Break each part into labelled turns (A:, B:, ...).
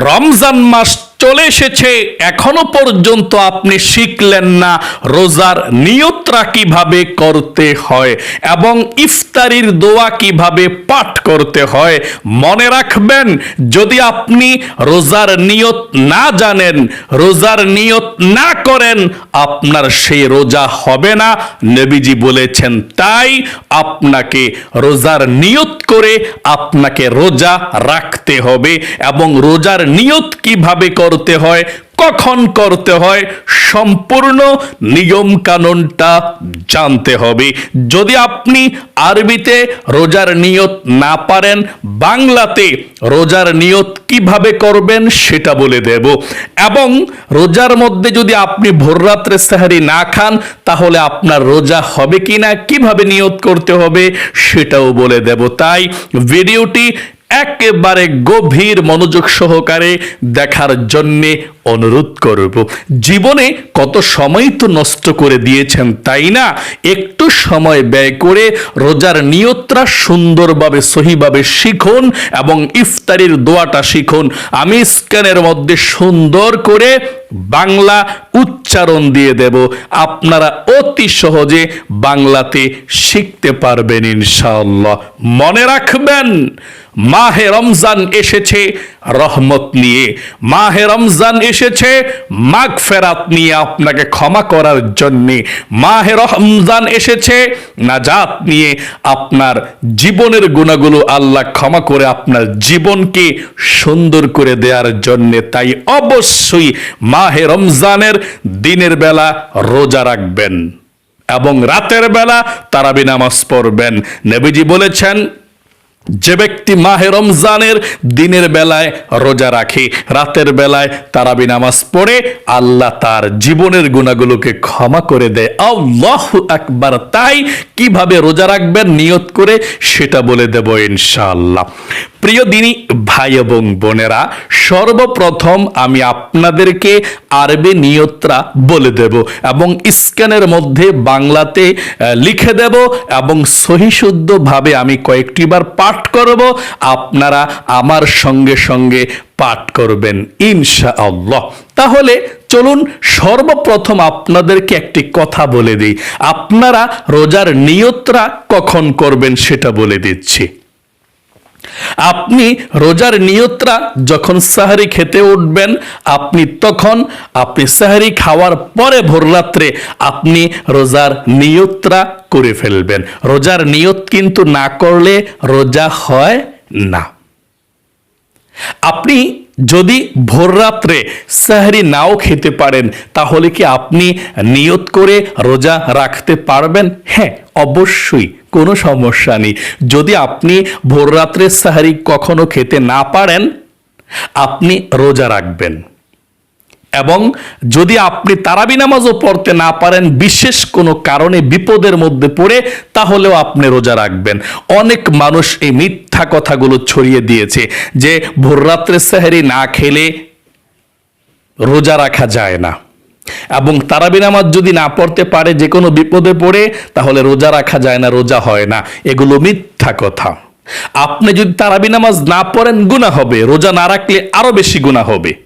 A: রমজান মাস চলে এসেছে। এখনও পর্যন্ত আপনি শিখলেন না রোজার নিয়তরা কীভাবে করতে হয় এবং ইফতারির দোয়া কীভাবে পাঠ করতে হয়। মনে রাখবেন, যদি আপনি রোজার নিয়ত না জানেন, রোজার নিয়ত না করেন, আপনার সেই রোজা হবে না। নবীজি বলেছেন, তাই আপনাকে রোজার নিয়ত করে আপনাকে রোজা রাখতে হবে এবং রোজার নিয়ত কীভাবে করতে হয়, কখন করতে হয়, সম্পূর্ণ নিয়ম কানুনটা জানতে হবে। যদি আপনি আরবিতে রোজার নিয়ত না পারেন, বাংলাতে রোজার নিয়ত কীভাবে করবেন সেটা বলে দেব। এবং রোজার মধ্যে যদি আপনি ভোররাত্রে সাহারি না খান, তাহলে আপনার রোজা হবে কিনা, কীভাবে নিয়ত করতে হবে সেটাও বলে দেব। তাই ভিডিওটি একেবারে গভীর মনোযোগ সহকারে দেখার জন্যে অনুরোধ করব। জীবনে কত সময় তো নষ্ট করে দিয়েছেন, তাই না? একটু সময় ব্যয় করে রোজার নিয়ত্রা সুন্দরভাবে, সহিভাবে শিখুন এবং ইফতারির দোয়াটা শিখুন। আমি স্ক্যানের মধ্যে সুন্দর করে বাংলা উচ্চারণ দিয়ে দেব। আপনারা অতি সহজে বাংলাতে শিখতে পারবেন ইনশাআল্লাহ। মনে রাখবেন, মাহে রমজান এসেছে, রহমত নিয়ে। মাহে রমজান এসেছে মাগ ফেরাত নিয়ে আপনাকে ক্ষমা করার জন্যে। মাহে রমজান এসেছে নাজাত নিয়ে আপনার জীবনের গুণাগুলো আল্লাহ ক্ষমা করে আপনার জীবনকে সুন্দর করে দেওয়ার জন্যে তাই অবশ্যই মাহে রমজানের দিনের বেলা রোজা রাখবেন এবং রাতের বেলা তারাবি নামাজ পড়বেন। নবীজি বলেছেন যে ব্যক্তি মাহে রমজানের দিনের বেলায় রোজা রাখে, রাতের বেলায় তারাবি নামাজ পড়ে, আল্লাহ তার জীবনের গুণাগুলোকে ক্ষমা করে দেয়। আল্লাহ একবার তাই কীভাবে রোজা রাখবেন, নিয়ত করে সেটা বলে দেব ইনশাআল্লাহ। প্রিয় দিনী, ভাই এবং বোনেরা, সর্বপ্রথম আমি আপনাদেরকে আরবি নিয়ত্রা বলে দেব এবং স্ক্যানের মধ্যে বাংলাতে লিখে দেব এবং সহিশুদ্ধভাবে আমি কয়েকটি বার পাঠ করব। আপনারা আমার সঙ্গে সঙ্গে পাঠ করবেন ইনশা আল্লাহ তাহলে চলুন সর্বপ্রথম আপনাদেরকে একটি কথা বলে দিই। আপনারা রোজার নিয়ত্রা কখন করবেন সেটা বলে দিচ্ছি। আপনি রোজার নিয়তরা যখন সাহারি খেতে উঠবেন, আপনি তখন আপনি সাহারি খাওয়ার পরে ভোররাত্রে আপনি রোজার নিয়তরা করে ফেলবেন। রোজার নিয়ত কিন্তু না করলে রোজা হয় না। আপনি যদি ভোররাত্রে সাহারি নাও খেতে পারেন, তাহলে কি আপনি নিয়ত করে রোজা রাখতে পারবেন? হ্যাঁ অবশ্যই, কোনো সমস্যা নেই। যদি আপনি ভোররাত্রে সাহারি কখনো খেতে না পারেন, আপনি রোজা রাখবেন। এবং যদি আপনি তারাবি নামাজও পড়তে না পারেন, বিশেষ কোনো কারণে বিপদের মধ্যে পড়ে, তাহলেও আপনি রোজা রাখবেন। অনেক মানুষ এই মিথ্যা কথাগুলো ছড়িয়ে দিয়েছে যে ভোররাত্রে সেহারি না খেলে রোজা রাখা যায় না। এবং তারাবি নামাজ যদি না পড়তে পারে, যে কোনো বিপদে পড়ে, তাহলে রোজা রাখা যায় না, রোজা হয় না। এগুলো মিথ্যা কথা। আপনি যদি তারাবি নামাজ না পড়েন গুণা হবে। রোজা না রাখলে আরও বেশি গুণা হবে।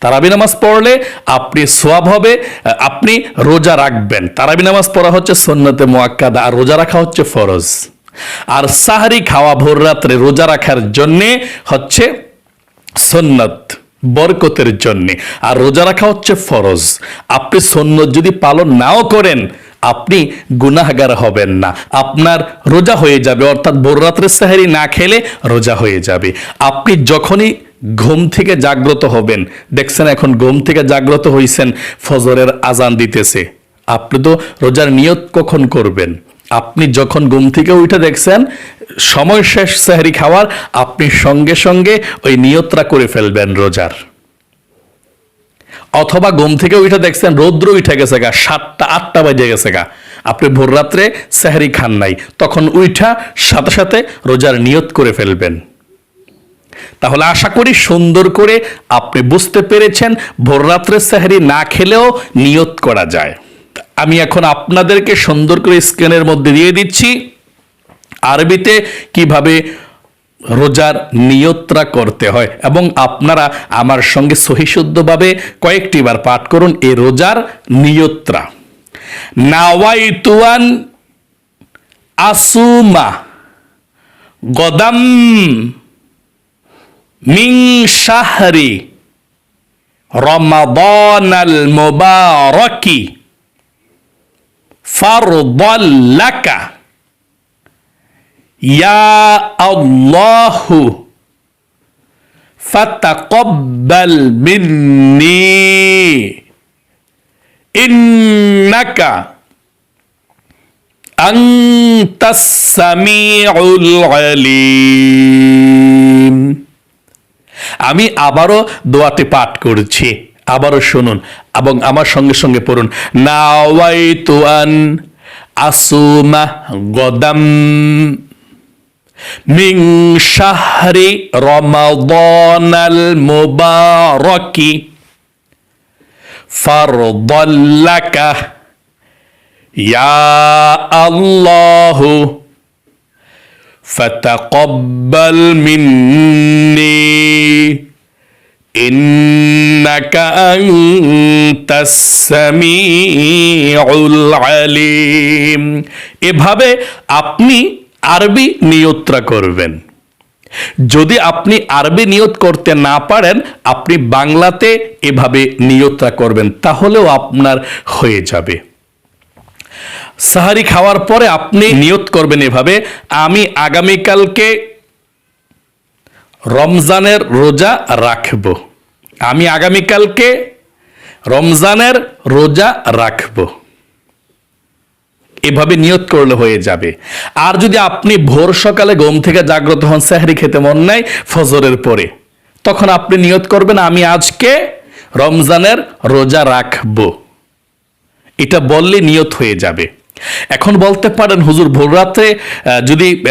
A: তারাবি নামাজ পড়লে আপনি সোয়াব হবে, আপনি রোজা রাখবেন। তারাবি নামাজ পড়া হচ্ছে সন্ন্যতে মোয়াক্কাদা আর রোজা রাখা হচ্ছে ফরজ। আর সাহারি খাওয়া ভোর রাত্রে রোজা রাখার জন্যে হচ্ছে সন্ন্যত বরকতের জন্যে। আর রোজা রাখা হচ্ছে ফরজ। আপনি সন্ন্যত যদি পালন নাও করেন, আপনি গুনাহগার হবেন না। আপনার রোজা হয়ে যাবে, অর্থাৎ ভোর রাত্রে সাহারি না খেলে রোজা হয়ে যাবে। আপনি যখনই ঘুম থেকে জাগ্রত হবেন। দেখছেন এখন ঘুম থেকে জাগ্রত হইছেন, ফজরের আজান দিতেছে। আপনি তো রোজার নিয়ত কখন করবেন? আপনি যখন ঘুম থেকে উঠে দেখছেন, সময় শেষ সাহারি খাওয়ার, আপনি সঙ্গে সঙ্গে ওই নিয়তরা করে ফেলবেন রোজার। অথবা ঘুম থেকে উঠে দেখছেন, রৌদ্র উঠে গেছে গা, সাতটা, আটটা বাজে গেছে গা। আপনি ভোর রাত্রে সাহারি খান নাই, তখন উঠা সাথে সাথে রোজার নিয়ত করে ফেলবেন। তাহলে আশা করি সুন্দর করে আপনি বুঝতে পেরেছেন ভোররাত্রে সাহারি না খেলেও নিয়ত করা যায়। আমি এখন আপনাদেরকে সুন্দর করে স্ক্রিনের মধ্যে দিয়ে দিচ্ছি, আরবিতে কীভাবে রোজার নিয়ত্রা করতে হয় এবং আপনারা আমার সঙ্গে সহিশুদ্ধভাবে কয়েকটি বার পাঠ করুন এই রোজার নিয়ত্রা। নাওয়াইতুয়ান আসুমা গদাম মিং শাহরি রমাদানাল মুবারকি ফারদাল্লাকা ইয়া আল্লাহু ফাতাকাব্বাল মিন্নি ইন্নাকা আনতাস সামিউল আলিম আমি আবারও দোয়াতে পাঠ করছি। আবারও শুনুন এবং আমার সঙ্গে সঙ্গে পড়ুন। নাওয়াইতু আন আসুমা গদাম মিং শাহরি রমাদানাল মুবারকি ফারদাল্লাকা। ইয়া আল্লাহু فتقبل مني إنك أنت السميع العليم এভাবে আপনি আরবি নিয়ত্রা করবেন যদি আপনি আরবি নিয়ত করতে না পারেন আপনি বাংলাতে এভাবে নিয়ত্রা করবেন তাহলেও আপনার হয়ে যাবে সাহারি খাওয়ার পরে আপনি নিয়ত করবেন এভাবে, আমি আগামীকালকে রমজানের রোজা রাখব। আমি আগামীকালকে রমজানের রোজা রাখব। এভাবে নিয়ত করলে হয়ে যাবে। আর যদি আপনি ভোর সকালে ঘুম থেকে জাগ্রত হন, সাহারি খেতে মন নাই, ফজরের পরে, তখন আপনি নিয়ত করবেন, আমি আজকে রমজানের রোজা রাখব। এটা বললে নিয়ত হয়ে যাবে। এখন বলতে পারেন হুজুর ভোররাত্রে আহ, যদি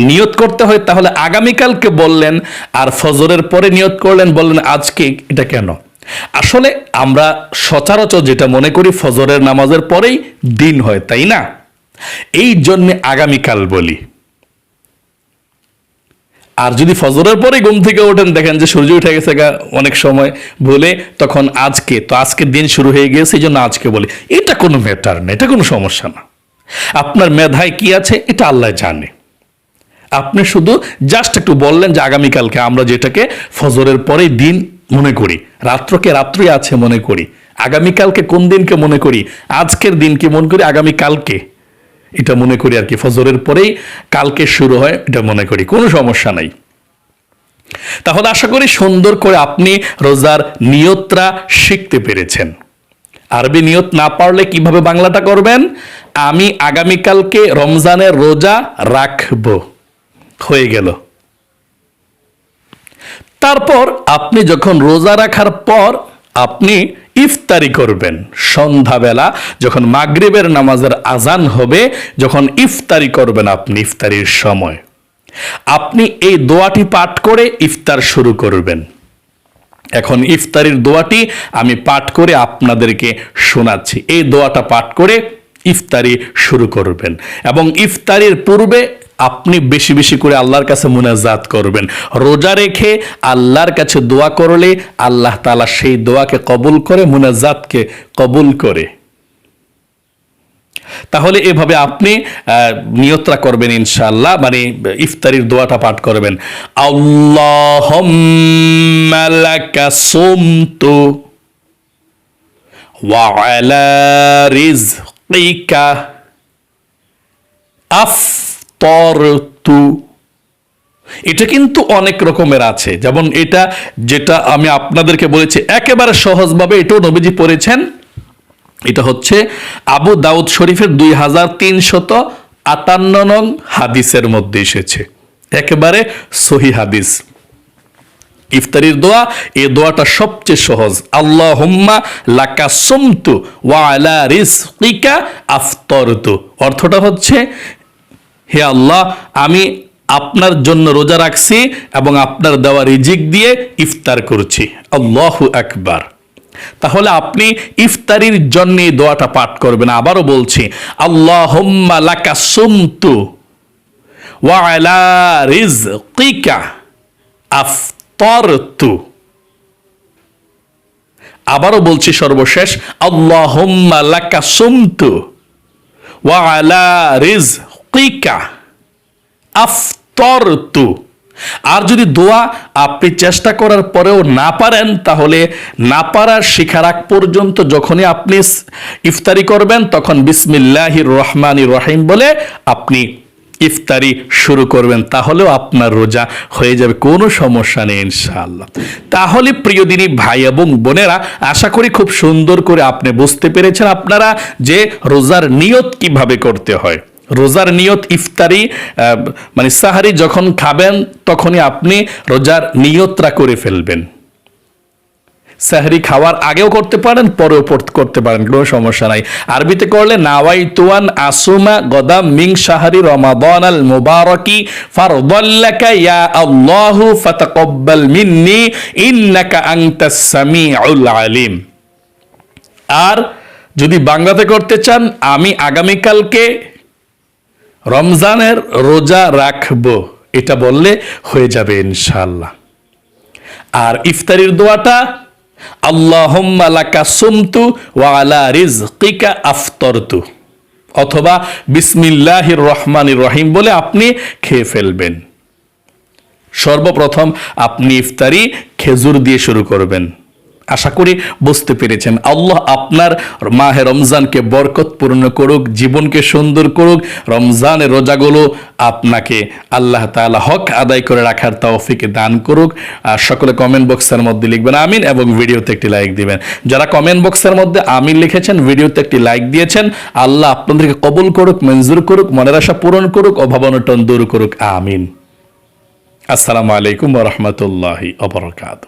A: নিয়ত করতে হয় তাহলে আগামীকালকে বললেন আর ফজরের পরে নিয়ত করলেন বললেন আজকে এটা কেন? আসলে আমরা সচরাচর যেটা মনে করি ফজরের নামাজের পরেই দিন হয় তাই না? এই জন্যে আগামীকাল বলি। আর যদি ফজরের পরে ঘুম থেকে ওঠেন দেখেন যে সূর্য উঠে গেছে অনেক সময় বলে তখন আজকে তো আজকের দিন শুরু হয়ে গিয়েছে এই জন্য আজকে বলি। এটা কোনো ম্যাটার না এটা কোনো সমস্যা না। আপনার মেধায় কি আছে, এটা আল্লাহ জানে। আপনি শুধু জাস্ট একটু বললেন যে আগামীকালকে আমরা যেটাকে ফজরের পরে দিন মনে করি, রাত্রকে রাত্রই আছে মনে করি, আগামীকালকে কোন দিনকে মনে করি, আজকের দিনকে মনে করি আগামীকালকে এটা মনে করি আর কি, ফজরের পরেই কালকে শুরু হয়, এটা মনে করি, কোনো সমস্যা নাই। তাহলে আশা করি সুন্দর করে আপনি রোজার নিয়তরা শিখতে পেরেছেন। আরবি নিয়ত না পারলে কীভাবে বাংলাটা করবেন? আমি আগামীকালকে রমজানের রোজা রাখব। হয়ে গেল। তারপর আপনি যখন রোজা রাখার পর আপনি ইফতারি করবেন। সন্ধ্যাবেলা যখন মাগরিবের নামাজের আজান হবে, যখন ইফতারি করবেন আপনি ইফতারির সময়। আপনি এই দোয়াটি পাঠ করে ইফতার শুরু করবেন। এখন ইফতারির দোয়াটি আমি পাঠ করে আপনাদেরকে শোনাচ্ছি। এই দোয়াটা পাঠ করে ইফতারি শুরু করবেন এবং ইফতারির পূর্বে আপনি বেশি বেশি করে আল্লাহর কাছে মুনাজাত করবেন। রোজা রেখে আল্লাহর কাছে দোয়া করলে আল্লাহ তালা সেই দোয়াকে কবুল করে, মুনাজাতকে কবুল করে। তাহলে এভাবে আপনি আহ, নিয়ত্রা করবেন ইনশাআল্লাহ মানে ইফতারির দোয়াটা পাঠ করবেন। এটা কিন্তু অনেক রকমের আছে। যেমন এটা যেটা আমি আপনাদেরকে বলেছি একেবারে সহজভাবে এটাও নবীজি পড়েছেন এটা হচ্ছে আবু দাউদ শরীফের দুই হাজার তিনশত আটান্ন নং হাদিসের মধ্যে এসেছে। একেবারে সহি হাদিস। ইফতারির দোয়া, এই দোয়াটা সবচেয়ে সহজ। আল্লাহ হুম্মা লাকা সুমতু ওয়া আলা রিজকিকা আফতরতু। অর্থটা হচ্ছে, হে আল্লাহ, আমি আপনার জন্য রোজা রাখছি এবং আপনার দেওয়া রিজিক দিয়ে ইফতার করছি। আল্লাহু আকবার। তাহলে আপনি ইফতারির জন্য দোয়াটা পাঠ করবেন। আবারও বলছি আল্লাহ লাকা সুমতু আবারও বলছি সর্বশেষ আল্লাহ লাকা সুমতু ওয়ালা রিজকিকা আফতারতু। আর যদি দোয়া আপনি চেষ্টা করার পরেও না পারেন, তাহলে না পারার শিখার আগ পর্যন্ত যখনই আপনি ইফতারি করবেন, তখন বিসমিল্লাহির রহমানির রহিম বলে আপনি ইফতারি শুরু করবেন। তাহলেও আপনার রোজা হয়ে যাবে, কোনো সমস্যা নেই ইনশাআল্লাহ। তাহলে প্রিয় দিনী ভাই এবং বোনেরা, আশা করি খুব সুন্দর করে আপনি বুঝতে পেরেছেন আপনারা যে রোজার নিয়ত কীভাবে করতে হয়। রোজার নিয়ত ইফতারি মানে সাহারি যখন খাবেন, তখনই আপনি রোজার নিয়তরা করে ফেলবেন। সাহারি খাওয়ার আগেও করতে পারেন, পরেও করতে পারেন, কোনো সমস্যা নাই। আরবিতে করলে নাওয়াই তুয়ান আসুমা গদাম মিং সাহারি রমাদান আল মুবারকি ফারদাল্লাকা ইয়া আল্লাহু ফাতাকাব্বাল মিন্নি, ইন্নাকা আনতাস সামিউল আলিম। আর যদি বাংলাতে করতে চান, আমি আগামীকালকে রমজানের রোজা রাখব, এটা বললে হয়ে যাবে ইনশাল্লাহ আর ইফতারির দোয়াটা, আল্লাহুম্মা লাকা সুমতু ওয়া আলা রিজকিকা আফতরতু, অথবা বিসমিল্লাহির রহমানির রহিম বলে আপনি খেয়ে ফেলবেন। সর্বপ্রথম আপনি ইফতারি খেজুর দিয়ে শুরু করবেন। আশা করি বুঝতে পেরেছেন। আল্লাহ আপনার মাহে রমজানকে বরকতপূর্ণ করুক, জীবনকে সুন্দর করুক, রমজানের রোজাগুলো আপনাকে আল্লাহ তাআলা হক আদায় করে রাখার তৌফিকে দান করুক। আর সকলে কমেন্ট বক্সের মধ্যে লিখবেন, আমিন, এবং ভিডিওতে একটি লাইক দিবেন। যারা কমেন্ট বক্সের মধ্যে আমিন লিখেছেন, ভিডিওতে একটি লাইক দিয়েছেন, আল্লাহ আপনাদেরকে কবুল করুক, মঞ্জুর করুক, মনের আশা পূরণ করুক, অভাবনটন দূর করুক, আমিন। আসসালামু আলাইকুম ওরহমতুল্লাহি অবরকাত